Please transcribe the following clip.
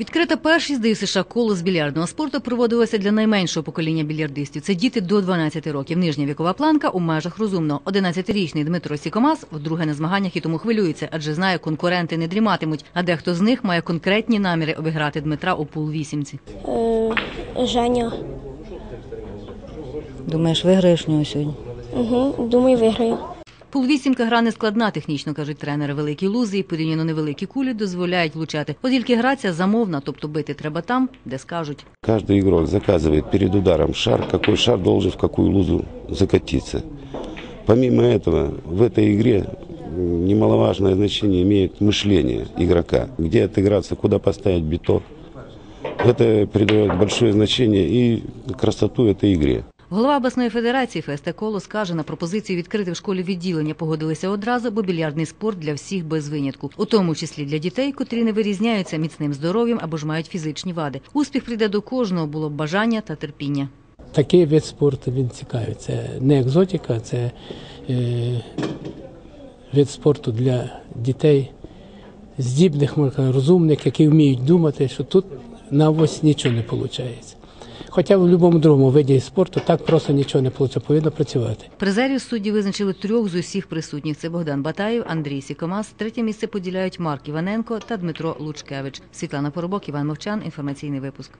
Відкрита першість ДЮСШ коло з більярдного спорту проводилося для найменшого покоління більярдистів. Це діти до 12 років. Нижня вікова планка у межах розумного. 11-річний Дмитро Сікомас вдруге на змаганнях і тому хвилюється, адже знає, конкуренти не дріматимуть. А дехто з них має конкретні наміри обіграти Дмитра у пул вісімці. Е, Женя. Думаєш, виграєш в нього сьогодні? Угу, думаю, виграю. Пул вісімка гра не складна, технічно кажуть тренери. Великі лузи і порівняно невеликі кулі дозволяють влучати. От тільки гра ця замовна, тобто бити треба там, де скажуть. Каждый игрок заказывает перед ударом шар, какой шар должен в какую лузу закатиться. Помимо этого, в этой игре м, немаловажное значение имеет мышление игрока. Где отыграться, куда поставить биток. Это придает большое значение и красоту этой игре. Голова обласної федерації ФСТ Колос каже, на пропозицію відкрити в школі відділення погодилися одразу, бо більярдний спорт для всіх без винятку, у тому числі для дітей, котрі не вирізняються міцним здоров'ям або ж мають фізичні вади. Успіх прийде до кожного, було б бажання та терпіння. Такий вид спорту він цікавий. Це не екзотика, це е, вид спорту для дітей, здібних, розумних, які вміють думати, що тут на ось нічого не виходить. Хоча в будь-якому другому виді спорту так просто нічого не вийде, повинно працювати. Призерів судді визначили трьох з усіх присутніх. Це Богдан Батаєв, Андрій Сікомас. Третє місце поділяють Марк Іваненко та Дмитро Лучкевич. Світлана Поробок, Іван Мовчан. Інформаційний випуск.